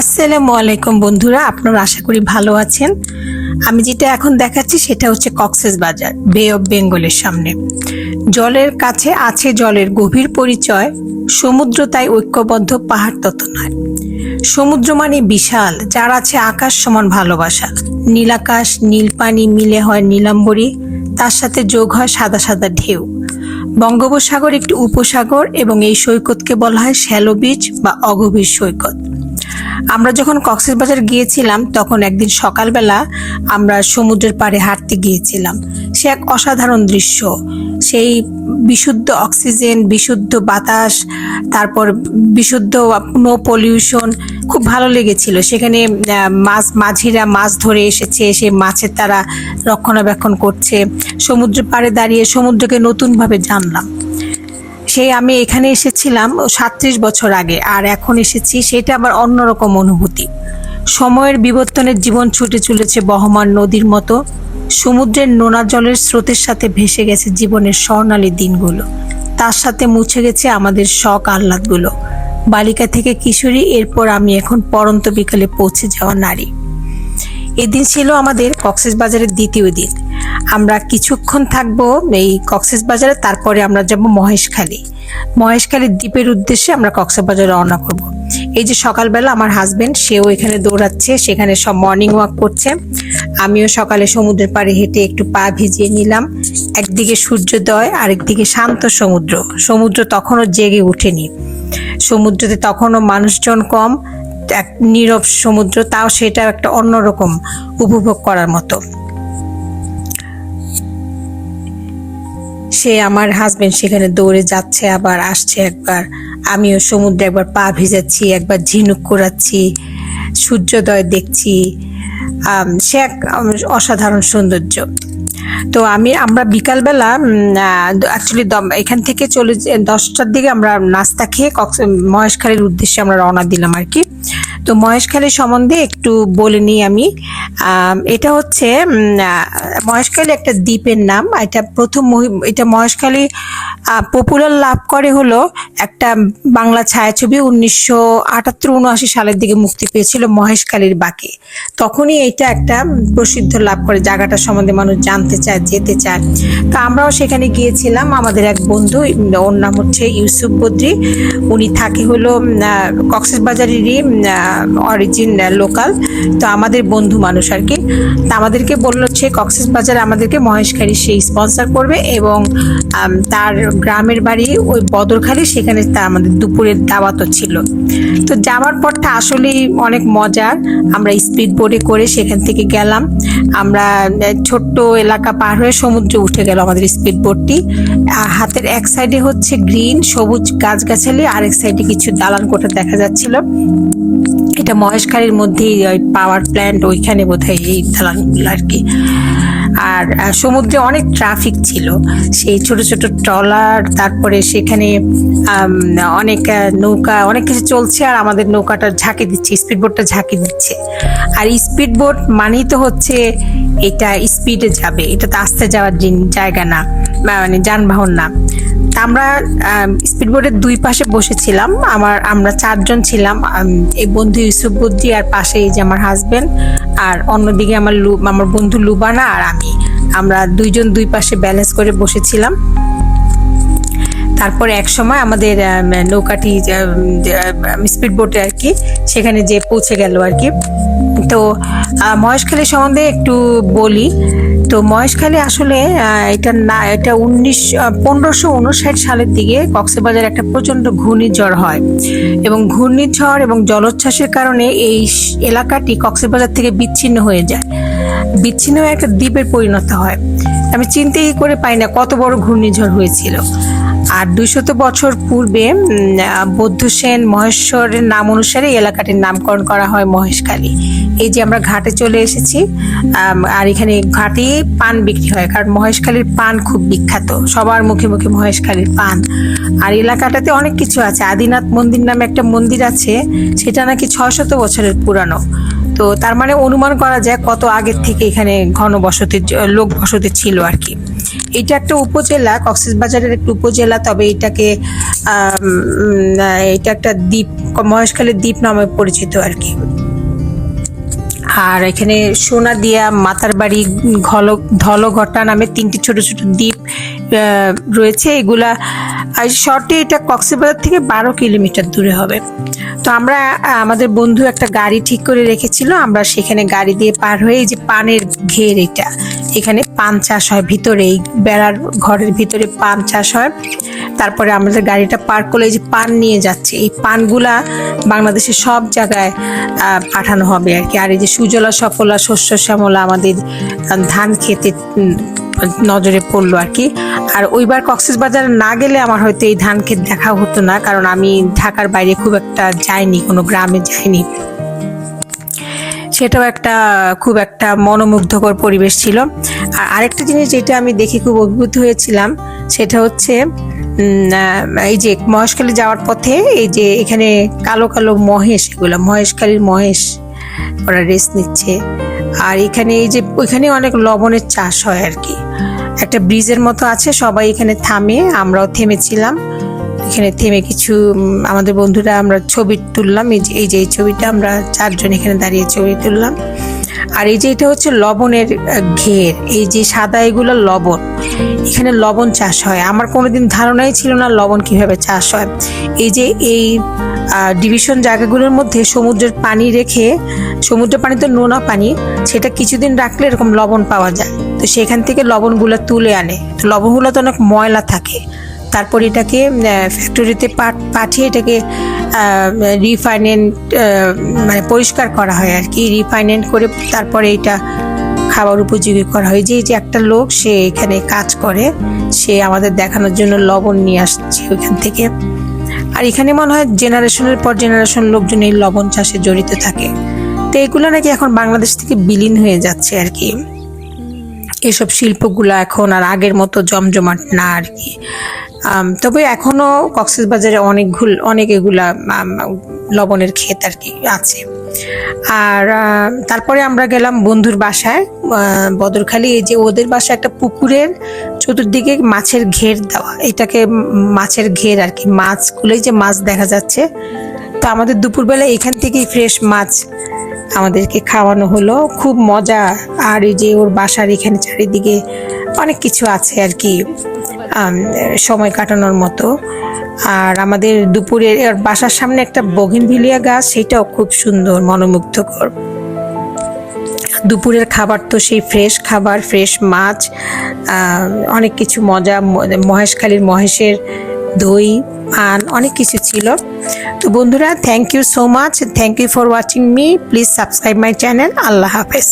আসসালামু আলাইকুম বন্ধুরা, আপনারা আশা করি ভালো আছেন। আমি যেটা এখন দেখাচ্ছি সেটা হচ্ছে কক্সেস বাজার বে অফ বেঙ্গলের সামনে। জলের কাছে আছে জলের গভীর পরিচয়, সমুদ্র তাই ঐক্যবদ্ধ, পাহাড় তত নয়। সমুদ্র মানে বিশাল, যার আছে আকাশ সমান ভালোবাসা। নীলাকাশ, নীল পানি মিলে হয় নীলাম্বরী, তার সাথে যোগ হয় সাদা সাদা ঢেউ। বঙ্গোপসাগর একটি উপসাগর এবং এই সৈকতকে বলা হয় শ্যালো বিচ বা অগভীর সৈকত। আমরা যখন কক্সবাজার গিয়েছিলাম, তখন একদিন সকালবেলা আমরা সমুদ্রের পাড়ে হাঁটতে গিয়েছিলাম। সে এক অসাধারণ দৃশ্য। সেই বিশুদ্ধ অক্সিজেন, বিশুদ্ধ বাতাস, তারপর বিশুদ্ধ নো পলিউশন খুব ভালো লেগেছিল। সেখানে মাছ, মাঝিরা মাছ ধরে এসেছে সে মাছের তারা রক্ষণাবেক্ষণ করছে। সমুদ্রের পাড়ে দাঁড়িয়ে সমুদ্রকে নতুনভাবে জানলাম। সেই আমি এখানে এসেছিলাম সাত্রিশ বছর আগে, আর এখন এসেছি সেটা আবার অন্যরকম অনুভূতি। সময়ের বিবর্তনের জীবন ছুটে চলেছে বহমান নদীর মতো। সমুদ্রের নোনা জলের স্রোতের সাথে ভেসে গেছে জীবনের স্বর্ণালী দিনগুলো। তার সাথে মুছে গেছে আমাদের শখ আহ্লাদগুলো। বালিকা থেকে কিশোরী, এরপর আমি এখন পরন্ত বিকালে পৌঁছে যাওয়া নারী। এদিন ছিল আমাদের কক্সেস বাজারের দ্বিতীয় দিন। আমরা কিছুক্ষণ থাকব এই কক্সেস বাজারে, তারপরে আমরা যাব মহেশখালী। মহেশখালী দ্বীপের উদ্দেশ্যে আমরা কক্সবাজারে রওনা করব। এই যে সকালবেলা আমার হাজবেন্ড সেও এখানে দৌড়াচ্ছে, সেখানে সব মর্নিং ওয়াক করছে। আমিও সকালে সমুদ্রের পাড়ে হেঁটে একটু পা ভিজিয়ে নিলাম। একদিকে সূর্যোদয়, আরেকদিকে শান্ত সমুদ্র। সমুদ্র তখনও জেগে ওঠেনি। সমুদ্রতে তখনও মানুষজন কম, এক নীরব সমুদ্র, তাও সেটা একটা অন্যরকম উপভোগ করার মতো। সে আমার হাজবেন্ড সেখানে দৌড়ে যাচ্ছে, আবার আসছে একবার। আমিও সমুদ্রে একবার পা ভিজাচ্ছি, একবার ঝিনুক করাচ্ছি সূর্যোদয় দেখছি। সে এক অসাধারণ সৌন্দর্য। তো আমি, আমরা বিকালবেলা অ্যাকচুয়ালি এখান থেকে চলে দশটার দিকে আমরা নাস্তা খেয়ে কক্স, মহেশখালীর উদ্দেশ্যে আমরা রওনা দিলাম আর কি। তো মহেশখালী সম্বন্ধে একটু বলে নিই আমি। এটা হচ্ছে মহেশখালী একটা দ্বীপের নাম। এটা প্রথম এটা মহেশখালী পপুলার লাভ করে হলো একটা বাংলা ছায়াছবি উনিশশো আটাত্তর উনআশি সালের দিকে মুক্তি পেয়েছিল মহেশখালীর বাকে। তখনই এটা একটা প্রসিদ্ধ লাভ করে জায়গাটা সম্বন্ধে মানুষ জানতে চায়, যেতে চায়। তো আমরাও সেখানে গিয়েছিলাম। আমাদের এক বন্ধু, ওর নাম হচ্ছে ইউসুফ বদ্রি। উনি থাকে হলো কক্সেস বাজারেরই অরিজিন লোকাল তো আমাদের বন্ধু মানুষ আর কি। তা আমাদেরকে বলল হচ্ছে কক্সেস বাজার আমাদেরকে মহেশখালী সেই স্পন্সার করবে এবং তার গ্রামের বাড়ি ওই বদরখালি, সেখানে তা আমাদের দুপুরের দাওয়াতও ছিল। তো যাওয়ার পরটা আসলেই অনেক মজার। আমরা স্পিড বোটে করে সেখান থেকে গেলাম। আমরা ছোট্ট এলাকা পার হয়ে সমুদ্রে উঠে গেল আমাদের স্পিড বোটটি হাতের এক সাইডে হচ্ছে গ্রিন, সবুজ গাছগাছালি, আরেক সাইডে কিছু দালান কোঠা দেখা যাচ্ছিল। এটা মহেশখালীর মধ্যেই, ওই পাওয়ার প্ল্যান্ট ওইখানে বোধহয় এই দালানগুলো আর কি। আর সমুদ্রে অনেক ট্রাফিক ছিল। সেই ছোট ছোট ট্রলার, তারপরে সেখানে অনেক নৌকা, অনেক কিছু চলছে আর আমাদের নৌকাটা ঝাঁকি দিচ্ছে স্পিড বোটটা ঝাঁকি দিচ্ছে। আর স্পিড বোট মানেই তো হচ্ছে এটা স্পিডে যাবে, এটা তো আস্তে যাওয়ার জায়গা না মানে যানবাহন না। আমরা স্পিড বোটের দুই পাশে বসেছিলাম। আমার, আমরা চারজন ছিলাম। এই বন্ধু ইউসুফ বুদ্দি আর পাশে এই যে আমার হাজবেন্ড আর অন্যদিকে আমার লু- আমার বন্ধু লুবানা আর আমি। আমরা দুইজন দুই পাশে ব্যালেন্স করে বসেছিলাম। তারপরে এক সময় আমাদের নৌকাটি স্পিড বোটে আর কি, সেখানে যে পৌঁছে গেল আর কি। তো মহেশখালী সম্বন্ধে একটু বলি। তো মহেশখালী আসলে এটা না, এটা উনিশ পনেরোশো উনষাট সালের দিকে কক্সবাজারে একটা প্রচণ্ড ঘূর্ণিঝড় হয়। এবং ঘূর্ণিঝড় এবং জলোচ্ছ্বাসের কারণে এই এলাকাটি কক্সবাজার থেকে বিচ্ছিন্ন হয়ে যায়। বিচ্ছিন্ন হয়ে একটা দ্বীপের পরিণত হয়। আমি চিন্তাই করে পাই না কত বড় ঘূর্ণিঝড় হয়েছিল। আর দুইশত বছর পূর্বে বৌদ্ধ সেন মহেশ্বরের নাম অনুসারে এলাকাটির নামকরণ করা হয় মহেশখালী। এই যে আমরা ঘাটে চলে এসেছি আর এখানে ঘাটে পান বিক্রি হয়, কারণ মহেশখালীর পান খুব বিখ্যাত। সবার মুখে মুখে মহেশখালীর পান। আর এলাকাটাতে অনেক কিছু আছে। আদিনাথ মন্দির নামে একটা মন্দির আছে, সেটা নাকি ছশত বছরের পুরানো। তো তার মানে অনুমান করা যায় কত আগের থেকে এখানে ঘনবসতির জ- লোক বসতি ছিল আর কি। এটা একটা উপজেলা, কক্সবাজারের একটা উপজেলা, তবে এটাকে এটা একটা দ্বীপ মহেশখালীর দ্বীপ নামে পরিচিত আর কি। আর এখানে সোনা দিয়া মাতার বাড়ি ঘল, ধলঘটা নামে তিনটি ছোট ছোট দ্বীপ রয়েছে। এগুলা শর্টে এটা কক্সবাজার থেকে বারো কিলোমিটার দূরে হবে। তো আমরা আমাদের বন্ধু একটা গাড়ি ঠিক করে রেখেছিল, আমরা সেখানে গাড়ি দিয়ে পার হয়ে এই যে পানের ঘের এটা, এখানে পান চাষ হয়, ভিতরে এই বেড়ার ঘরের ভিতরে পান চাষ হয়। তারপরে আমাদের গাড়িটা পার্ক করলে যে পান নিয়ে যাচ্ছে, এই পানগুলা বাংলাদেশের সব জায়গায় পাঠানো হবে আর কি। আর এই যে সুজলা, সফলা, শস্য, শ্যামলা আমাদের ধান খেতে নজরে পড়ল আর কি। আর ওইবার কক্সেস বাজার না গেলে আমার হয়তো এই ধান ক্ষেত দেখা হতো না, কারণ আমি ঢাকার বাইরে খুব একটা যাইনি, কোনো গ্রামে যাইনি। সেটাও একটা, খুব একটা মনোমুগ্ধকর পরিবেশ ছিল। আর আরেকটা জিনিস যেটা আমি দেখে খুব অভিভূত হয়েছিলাম, সেটা হচ্ছে এই যে মহেশখালী যাওয়ার পথে এই যে এখানে কালো কালো মহেশ, এগুলো মহেশখালীর মহেশ, ওরা রেস্ট নিচ্ছে। আর এখানে এই যে, ওইখানে অনেক লবণের চাষ হয় আর কি। একটা ব্রিজের মতো আছে, সবাই এখানে থামে, আমরাও থেমেছিলাম। এখানে থেমে কিছু আমাদের বন্ধুরা আমরা ছবি তুললাম, এই যে, এই ছবিটা আমরা চারজন এখানে দাঁড়িয়ে ছবি তুললাম। আর এই যে, এটা হচ্ছে লবণের ঘের, এই যে সাদা এগুলো লবণ। এখানে লবণ চাষ হয়। আমার কোনোদিন ধারণাই ছিল না লবণ কীভাবে চাষ হয়। এই যে, এই ডিভিশন জায়গাগুলোর মধ্যে সমুদ্রের পানি রেখে, সমুদ্রের পানি তো নোনা পানি, সেটা কিছুদিন রাখলে এরকম লবণ পাওয়া যায়। তো সেখান থেকে লবণগুলো তুলে আনে। তো লবণগুলো তো অনেক ময়লা থাকে। তারপর এটাকে ফ্যাক্টরিতে পাঠিয়ে এটাকে রিফাইনেন্ট মানে পরিষ্কার করা হয় আর কি। রিফাইনেন্ট করে তারপরে এটা খাবার উপযোগী করা হয়। যে যে একটা লোক, সে এখানে কাজ করে। সে আমাদের দেখানোর জন্য লবণ নিয়ে আসছে ওইখান থেকে। আর এখানে মনে হয় জেনারেশনের পর জেনারেশন লোকজন এই লবণ চাষে জড়িত থাকে। তো এগুলো নাকি এখন বাংলাদেশ থেকে বিলীন হয়ে যাচ্ছে আর কি। এসব শিল্পগুলো এখন আর আগের মতো জমজমাট না আর কি। তবে এখনও কক্সবাজারে অনেকগুলো অনেক এগুলা লবণের ক্ষেত আর কি আছে। আর তারপরে আমরা গেলাম বন্ধুর বাসায় বদরখালি। এই যে ওদের বাসায় একটা পুকুরের চতুর্দিকে মাছের ঘের দেওয়া। এটাকে মাছের ঘের আর কি মাছগুলোই যে মাছ দেখা যাচ্ছে। তো আমাদের দুপুরবেলা এখান থেকেই ফ্রেশ মাছ আমাদেরকে খাওয়ানো হলো। খুব মজা। আর এই যে ওর বাসার এখানে চারিদিকে অনেক কিছু আছে আর কি সময় কাটানোর মতো। আর আমাদের দুপুরে বাসার সামনে একটা বগিনভিলিয়া গাছ, সেটাও খুব সুন্দর, মনোমুগ্ধকর। দুপুরের খাবার তো সেই ফ্রেশ খাবার, ফ্রেশ মাছ অনেক কিছু মজা মহেশখালীর মহেশের দই, পান, অনেক কিছু ছিল। তো বন্ধুরা thank you so much thank you for watching me please subscribe my channel আল্লাহ হাফেজ।